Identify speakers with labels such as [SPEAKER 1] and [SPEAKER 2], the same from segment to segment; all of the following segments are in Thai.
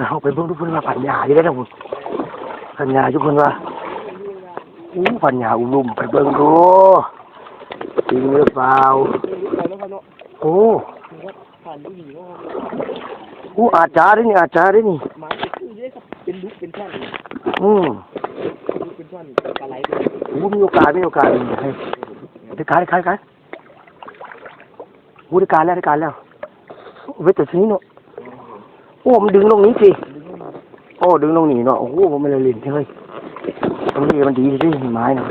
[SPEAKER 1] นะเอาไปเบิ่งทุกคนว่าปัญญาอยู่ได้นะคุณปัญญาทุกคนว่าอู้ปัญญาอุ้มลุมไปเบิ่งดูจริงหรือเปล่า
[SPEAKER 2] ไปแล้วครับเนาะ
[SPEAKER 1] โอ้
[SPEAKER 2] ผ่านดูหนีว่า
[SPEAKER 1] อู้อาจารย์นี่อาจารย์นี่
[SPEAKER 2] หมาเป็นชื่อเยอะครับเป็นลุกเป็นช่อน
[SPEAKER 1] อืม
[SPEAKER 2] ลุกเป็นช่อนปลาไหล
[SPEAKER 1] อู้มีโอกาสมีโอกาสนี่ให้ได้การได้การได้การอู้ได้การแล้วได้การแล้วเวทแต่ชนี้เนาะ โอ้มันดึงลงนี้สิโอ้ดึงลงนี้เนาะโอ้โหผมไม่ได้เล่นเลยมตรงนี้มันดีที่ไม้นะ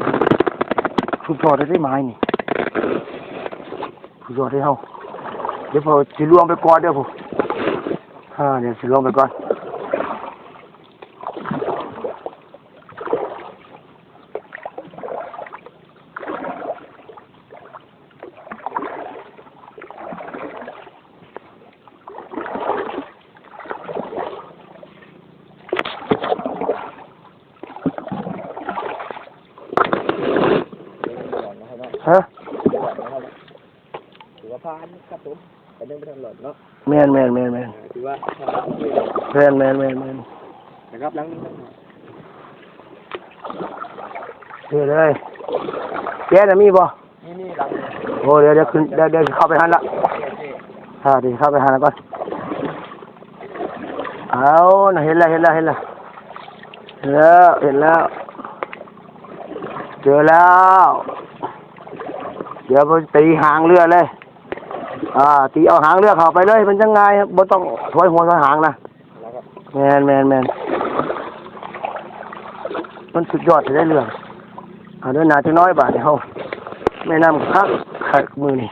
[SPEAKER 1] สุดยอดได้ไม้นี่สุดยอดได้เฮาเดี๋ยวพอสิลวงไปก่อนเดี๋ยวผมฮ่าเดี๋ยวสิลวงไปก่อน ฮะ
[SPEAKER 2] ถือว่าผ่านครับผมแต่เรื่องไปทางหลอดเนาะ
[SPEAKER 1] แมนแมนแมนแมน
[SPEAKER 2] ถือว่า
[SPEAKER 1] แมนแมนแมนแมน
[SPEAKER 2] นะครับหลังนี้
[SPEAKER 1] เดี๋ยวเลยแกน่ะมีบ่
[SPEAKER 2] นี่นี่หลัง
[SPEAKER 1] โอ้เดี๋ยวเดี๋ยวขึ้นเดี๋ยวเดี๋ยวเข้าไปหันละอ่าเดี๋ยวเข้าไปหันละก่อนเอาน่ะเห็นแล้วเห็นแล้วเห็นแล้ว เห็นแล้วเห็นแล้ว เจอแล้ว เดี๋ยวไปตีหางเรือเลย อ่า ตีเอาหางเรือเข้าไปเลย มันยังไงบ่ต้องถอยหัวถอยหางนะแมนแมนแมนมันสุดยอดจะได้เรื่องเอาเดินหนาจะน้อยบาทเดียวแม่น้ำคักขัดมือนี่